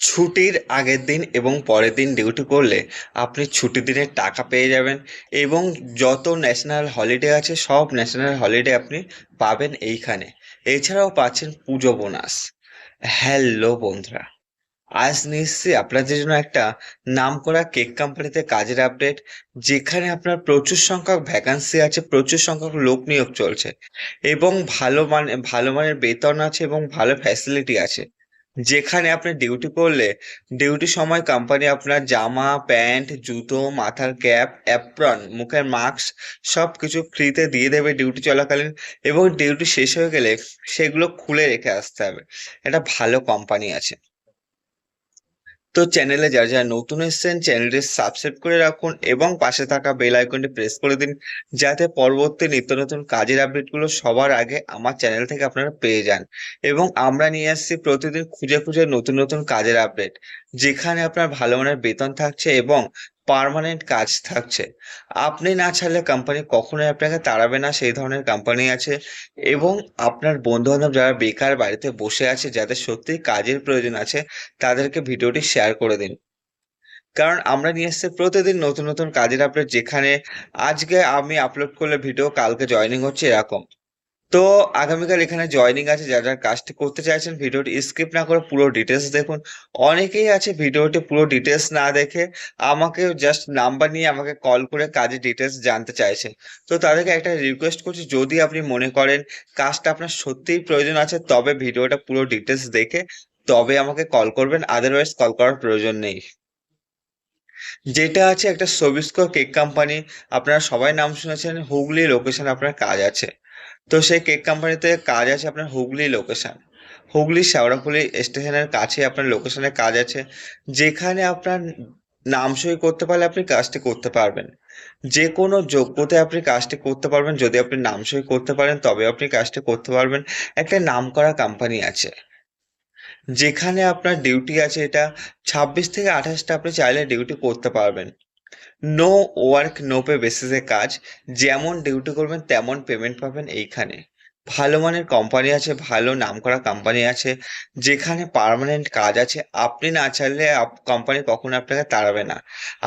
ছুটির আগের দিন এবং পরের দিন ডিউটি করলে আপনি ছুটির দিনের টাকা পেয়ে যাবেন এবং যত ন্যাশনাল হলিডে আছে, সব ন্যাশনাল হলিডে আপনি পাবেন এইখানে। এছাড়াও পাচ্ছেন পুজো বোনাস হ্যালো বন্ধুরা, আজ এসেছি আপনাদের জন্য একটা নামকরা কেক কোম্পানিতে কাজের আপডেট যেখানে আপনার প্রচুর সংখ্যক ভ্যাকান্সি আছে, প্রচুর সংখ্যক লোক নিয়োগ চলছে এবং ভালো মানে ভালো মানের বেতন আছে এবং ভালো ফ্যাসিলিটি আছে। যেখানে আপনি ডিউটি করলে ডিউটি সময় কোম্পানি আপনার জামা প্যান্ট জুতো, মাথার ক্যাপ অ্যাপ্রন মুখের মাস্ক সব কিছু ফ্রিতে দিয়ে দেবে ডিউটি চলাকালীন এবং ডিউটি শেষ হয়ে গেলে সেগুলো খুলে রেখে আসতে হবে। এটা ভালো কোম্পানি আছে। তো চ্যানেলে যারা যারা নতুন এসছেন চ্যানেলটি সাবস্ক্রাইব করে রাখুন এবং পাশে থাকা বেল আইকনটি প্রেস করে দিন, যাতে পরবর্তী নিত্য নতুন কাজের আপডেটগুলো সবার আগে আমার চ্যানেল থেকে আপনারা পেয়ে যান। এবং আমরা নিয়ে আসছি প্রতিদিন খুঁজে খুঁজে নতুন নতুন কাজের আপডেট যেখানে আপনার ভালো মানের বেতন থাকছে এবং পার্মানেন্ট কাজ থাকছে। আপনি না ছাড়লে কোম্পানি কখনোই আপনাকে তাড়াবে না, সেই ধরনের কোম্পানি আছে এবং আপনার বন্ধু বান্ধব যারা বেকার বাড়িতে বসে আছে, যাদের সত্যি কাজের প্রয়োজন আছে, তাদেরকে ভিডিওটি শেয়ার করে দিন। কারণ আমরা নিয়ে এসেছি প্রতিদিন নতুন নতুন কাজের আপডেট যেখানে আজকে আমি আপলোড করলে ভিডিও কালকে জয়েনিং হচ্ছে এরকম। তো আগামীকাল এখানে জয়েনিং আছে, যারা যারা কাজটি করতে চাইছেন ভিডিওটি স্কিপ না করে পুরো ডিটেলস দেখুন। অনেকেই আছে ভিডিওটি পুরো ডিটেলস না দেখে আমাকে জাস্ট নাম্বার নিয়ে আমাকে কল করে কাজের ডিটেলস জানতে চাইছে। তো তাদেরকে একটা রিকোয়েস্ট করছি, যদি আপনি মনে করেন কাজটা আপনার সত্যিই প্রয়োজন আছে, তবে ভিডিওটা পুরো ডিটেলস দেখে তবে আমাকে কল করবেন আদারওয়াইজ কল করার প্রয়োজন নেই। যেটা আছে একটা সবিস্কো কেক কোম্পানি আপনারা সবাই নাম শুনেছেন, হুগলি লোকেশন আপনার কাজ আছে। তো সেই কেক কোম্পানিতে কাজ আছে আপনার হুগলি লোকেশান হুগলি শেওড়াফুলি স্টেশনের কাছে আপনার লোকেশনের কাজ আছে। যেখানে আপনার নাম সই করতে পারলে আপনি কাজটি করতে পারবেন। যে কোনো যোগ্যতায় আপনি কাজটি করতে পারবেন। যদি আপনি নাম সই করতে পারেন তবে আপনি কাজটি করতে পারবেন। একটা নামকরা কোম্পানি আছে। যেখানে আপনার ডিউটি আছে এটা ছাব্বিশ থেকে আঠাশটা আপনি চাইলে ডিউটি করতে পারবেন। নো ওয়ার্ক নো পে বেসিসে কাজ, যেমন ডিউটি করবেন, তেমন পেমেন্ট পাবেন এইখানে। ভালো মানের কোম্পানি আছে, ভালো নাম করা কোম্পানি আছে, যেখানে পারমানেন্ট কাজ আছে, আপনি না চাইলে কোম্পানি কখনো আপনাকে তাড়াবে না।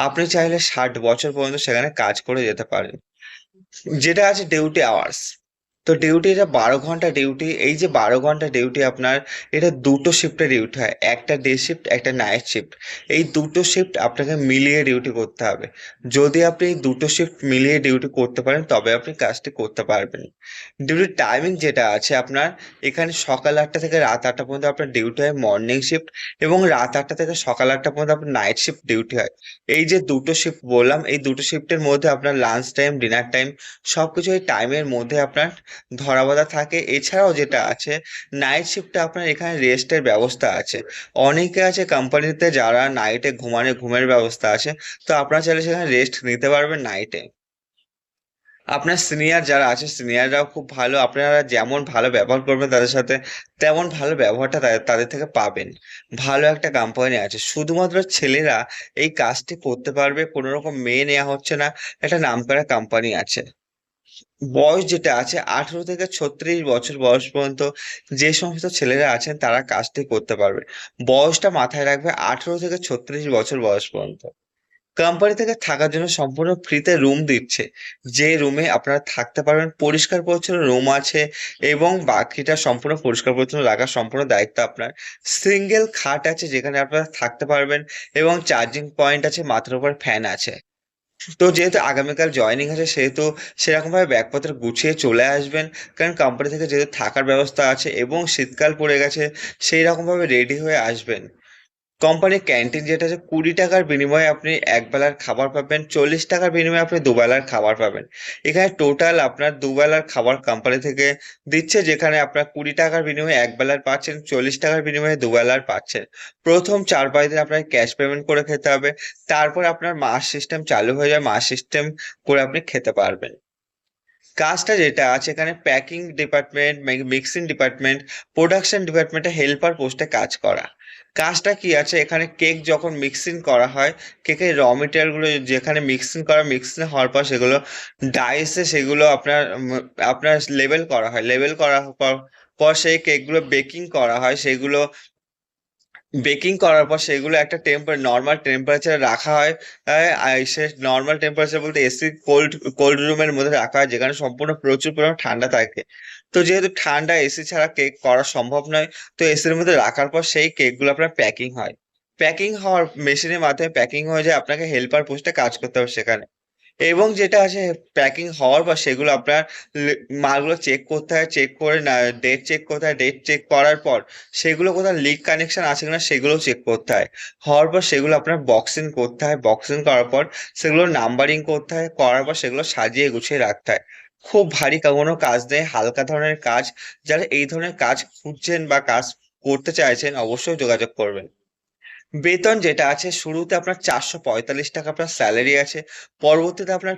আপনি চাইলে ষাট বছর পর্যন্ত সেখানে কাজ করে যেতে পারেন। যেটা আছে ডিউটি আওয়ার্স তো ডিউটি এটা বারো ঘণ্টা ডিউটি এই যে বারো ঘণ্টা ডিউটি আপনার, এটা দুটো শিফটে ডিউটি হয়, একটা ডে শিফট একটা নাইট শিফট এই দুটো শিফট আপনাকে মিলিয়ে ডিউটি করতে হবে। যদি আপনি এই দুটো শিফট মিলিয়ে ডিউটি করতে পারেন, তবে আপনি কাজটি করতে পারবেন। ডিউটির টাইমিং যেটা আছে আপনার, এখানে সকাল আটটা থেকে রাত আটটা পর্যন্ত আপনার ডিউটি হয় মর্নিং শিফট এবং রাত আটটা থেকে সকাল আটটা পর্যন্ত আপনার নাইট শিফট ডিউটি হয়। এই যে দুটো শিফট বললাম, এই দুটো শিফটের মধ্যে আপনার লাঞ্চ টাইম ডিনার টাইম সবকিছু এই টাইমের মধ্যে আপনার ধরাবাঁধা থাকে। এছাড়াও যেটা আছে নাইট শিফটে আপনার এখানে রেস্টের ব্যবস্থা আছে। অনেকে আছে কোম্পানিতে যারা নাইটে ঘুমানো ঘুমের ব্যবস্থা আছে, তো আপনারা চাইলে সেখানে রেস্ট নিতে পারবেন নাইটে আপনার সিনিয়র যারা আছে সিনিয়ররাও খুব ভালো। আপনারা যেমন ভালো ব্যবহার করবেন তাদের সাথে, তেমন ভালো ব্যবহারটা তাদের তাদের থেকে পাবেন। ভালো একটা কোম্পানি আছে। শুধুমাত্র ছেলেরা এই কাজটি করতে পারবে কোনো রকম মেয়ে নেওয়া হচ্ছে না। একটা নামকরা কোম্পানি আছে। বয়স যেটা আছে, আঠেরো থেকে ছত্রিশ বছর বয়স পর্যন্ত যে সমস্ত ছেলেরা আছেন, তারা কাজটি করতে পারবে। বয়সটা মাথায় রাখবে আঠেরো থেকে ছত্রিশ বছর বয়স পর্যন্ত। কোম্পানি থেকে থাকার জন্য সম্পূর্ণ ফ্রিতে রুম দিচ্ছে। যে রুমে আপনারা থাকতে পারবেন, পরিষ্কার পরিচ্ছন্ন রুম আছে এবং বাকিটা সম্পূর্ণ পরিষ্কার পরিচ্ছন্ন রাখার সম্পূর্ণ দায়িত্ব আপনার। সিঙ্গেল খাট আছে যেখানে আপনারা থাকতে পারবেন এবং চার্জিং পয়েন্ট আছে, মাথার উপর ফ্যান আছে। তো যেহেতু আগামীকাল জয়নিং আছে, সেহেতু সেরকমভাবে ব্যাগপত্র গুছিয়ে চলে আসবেন। কারণ কোম্পানি থেকে যেহেতু থাকার ব্যবস্থা আছে এবং শীতকাল পড়ে গেছে সেই রকমভাবে রেডি হয়ে আসবেন। কোম্পানির ক্যান্টিন যেটা আছে, কুড়ি টাকার বিনিময়ে আপনি একবেলার খাবার পাবেন, চল্লিশ টাকার বিনিময়ে আপনি দুবেলার খাবার পাবেন। এখানে টোটাল আপনার দুবেলার খাবার কোম্পানি থেকে দিচ্ছে, যেখানে আপনার কুড়ি টাকার বিনিময়ে একবেলার পাচ্ছেন, চল্লিশ টাকার বিনিময়ে দুবেলার পাচ্ছেন। প্রথম চার পাঁচ দিন আপনাকে ক্যাশ পেমেন্ট করে খেতে হবে, তারপর আপনার মাস সিস্টেম চালু হয়ে যায়, মাস সিস্টেম করে আপনি খেতে পারবেন। কাজটা যেটা আছে, এখানে packing department mixing department production ডিপার্টমেন্টে হেল্পার পোস্টে কাজ করা। কাজটা কি আছে? এখানে কেক যখন মিক্সিং করা হয়, কেকের র মেটেরিয়ালগুলো যেখানে মিক্সিং করা মিক্সিং হওয়ার পর সেগুলো ডাইসে সেগুলো আপনার আপনার লেবেল করা হয়। লেবেল করা পর সেই কেকগুলো বেকিং করা হয়, সেগুলো বেকিং করার পর সেগুলো একটা টেম্পার নর্মাল টেম্পারেচারে রাখা হয়। সে নর্মাল টেম্পারেচার বলতে এসি কোল্ড কোল্ড রুমের মধ্যে রাখা হয়, যেখানে সম্পূর্ণ প্রচুর পরিমাণ ঠান্ডা থাকে। তো যেহেতু ঠান্ডা এসি ছাড়া কেক করা সম্ভব নয়, তো এসির মধ্যে রাখার পর সেই কেকগুলো আপনার প্যাকিং হয়। প্যাকিং হওয়ার মেশিনের মাধ্যমে প্যাকিং হয়ে যায়, আপনাকে হেল্পার পোস্টে কাজ করতে হবে সেখানে। এবং যেটা আছে প্যাকিং হওয়ার পর সেগুলো আপনার মালগুলো চেক করতে হয় চেক করে না ডেট চেক করতে হয় ডেট চেক করার পর সেগুলো কোথাও লিক কানেকশন আছে কিনা সেগুলো চেক করতে হয়। হওয়ার পর সেগুলো আপনার বক্সিং করতে হয় বক্সিং করার পর সেগুলো নাম্বারিং করতে হয়, করার পর সেগুলো সাজিয়ে গুছিয়ে রাখতে হয়। খুব ভারী কোনো কাজ নেই, হালকা ধরনের কাজ। যারা এই ধরনের কাজ খুঁজছেন বা কাজ করতে চাইছেন অবশ্যই যোগাযোগ করবেন। বেতন যেটা আছে, শুরুতে আপনার চারশো পঁয়তাল্লিশ টাকা আপনার স্যালারি আছে, পরবর্তীতে আপনার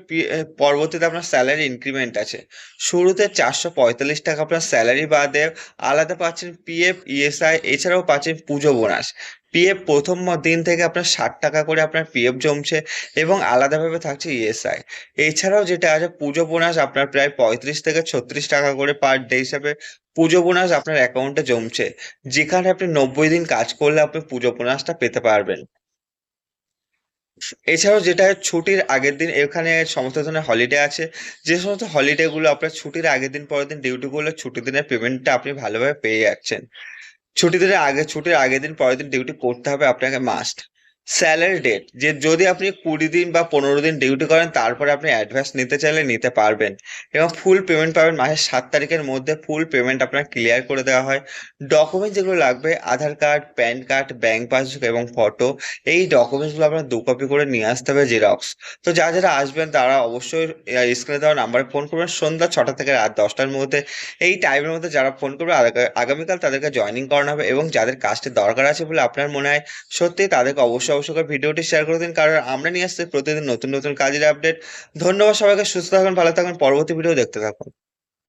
পরবর্তীতে আপনার স্যালারি ইনক্রিমেন্ট আছে। শুরুতে চারশো পঁয়তাল্লিশ টাকা আপনার স্যালারি বাদে আলাদা পাচ্ছেন পিএফ ইএসআই এছাড়াও পাচ্ছেন পুজো বোনাস পিএফ প্রথম দিন থেকে আপনার ষাট টাকা করে আপনার পিএফ জমছে এবং আলাদাভাবে থাকছে ইএসআই এছাড়াও যেটা আছে, পুজো বোনাস আপনার প্রায় পঁয়ত্রিশ থেকে ছত্রিশ টাকা করে পার ডে হিসাবে পুজো বোনাস আপনার অ্যাকাউন্টে জমছে। যেখানে আপনি নব্বই দিন কাজ করলে আপনি পুজো বোনাসটা পেতে পারবেন। এছাড়াও যেটা ছুটির আগের দিন এখানে সমস্ত ধরনের হলিডে আছে। যে সমস্ত হলিডে গুলো আপনার ছুটির আগের দিন, পরের দিন ডিউটি করলে ছুটির দিনের পেমেন্টটা আপনি ভালোভাবে পেয়ে যাচ্ছেন। ছুটি দিনের আগে, ছুটির আগের দিন, পরের দিন ডিউটি করতে হবে আপনাকে মাস্ট স্যালারি ডেট যে যদি আপনি কুড়ি দিন বা পনেরো দিন ডিউটি করেন, তারপরে আপনি অ্যাডভান্স নিতে চাইলে নিতে পারবেন। এবং ফুল পেমেন্ট পাবেন মাসের সাত তারিখের মধ্যে ফুল পেমেন্ট আপনার ক্লিয়ার করে দেওয়া হয়। ডকুমেন্ট যেগুলো লাগবে, Aadhaar card PAN card bank passbook এবং ফটো এই ডকুমেন্টসগুলো আপনার দু কপি করে নিয়ে আসতে হবে জেরক্স তো যারা যারা আসবেন, তারা অবশ্যই স্ক্রিনে দেওয়া নাম্বারে ফোন করবেন। সন্ধ্যা ছটা থেকে রাত দশটার মধ্যে, এই টাইমের মধ্যে যারা ফোন করবে আগামীকাল তাদেরকে জয়েনিং করানো হবে এবং যাদের কাজটি দরকার আছে বলে আপনার মনে হয় সত্যি তাদেরকে অবশ্যই অবশ্যই ভিডিওটি শেয়ার করে দিন, কারণ আমরা নিয়ে আসছি প্রতিদিন নতুন নতুন কাজের আপডেট ধন্যবাদ সবাইকে, সুস্থ থাকুন, ভালো থাকুন, পরবর্তী ভিডিও দেখতে থাকুন।